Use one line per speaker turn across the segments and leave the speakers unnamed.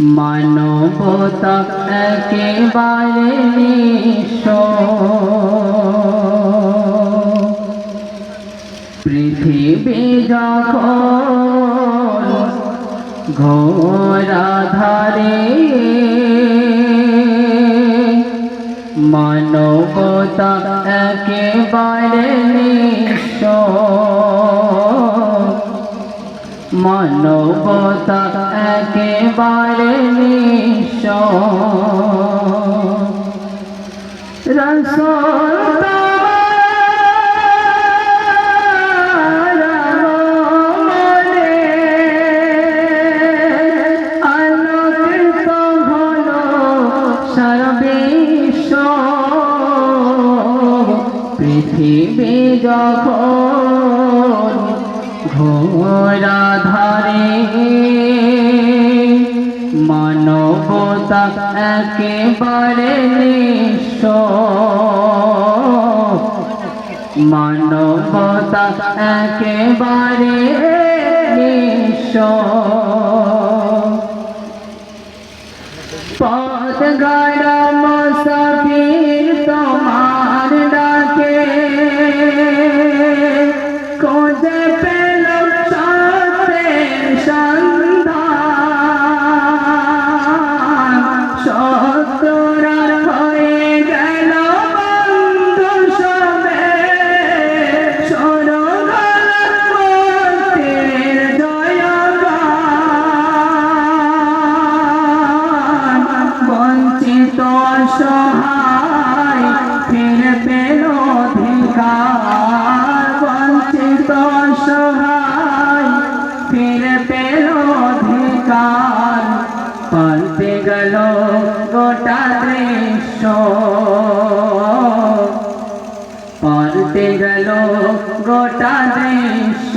মানবতা একেবারে নিঃস্ব। পৃথিবী যখন ঘোরা ধারে মানবতা একেবারে নিঃস্ব। মানবতা একেবারে নিঃস্ব। রসল ঘোরা ধারে মানবতা একেবারে নিঃস্ব। মানবতা একেবারে নিঃস্ব। পথ গাড়া গোটা দৃশ্য। পাল্টে গেল গোটা দৃশ্য।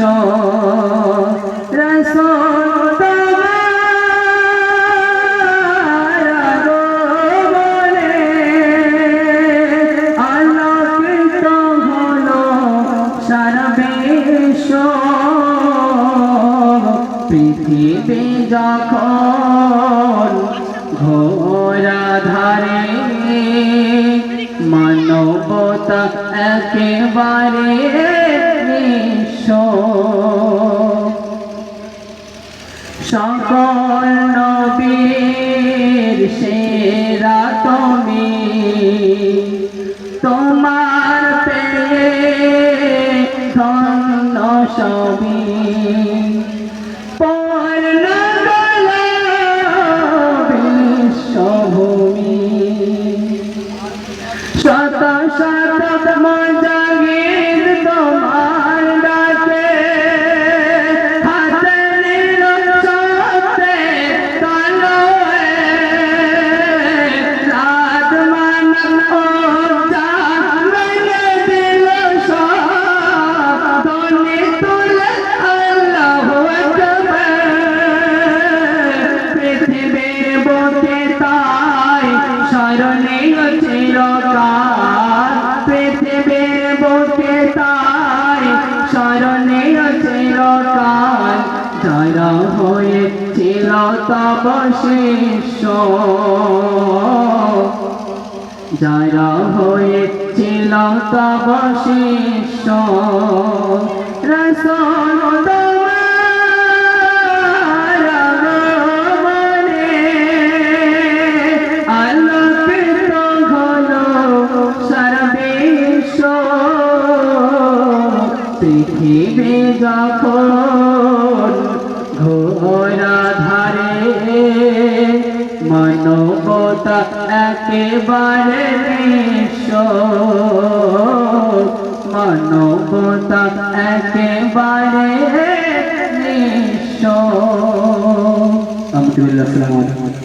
বিশ্ব। পৃথিবী যখন একেবারে নিঃস্ব। সকল নবীর সেরা তুমি। তোমার পেয়ে ধন্য সবই। পূর্ণ যারা হয়েছিল তব শিষ্য যারা হয়েছিল তব ঘোরা ধারে মানবতা একেবারে বিশ্ব মানবতা একেবারে বিশ্ব আলহামদুলিল্লাহ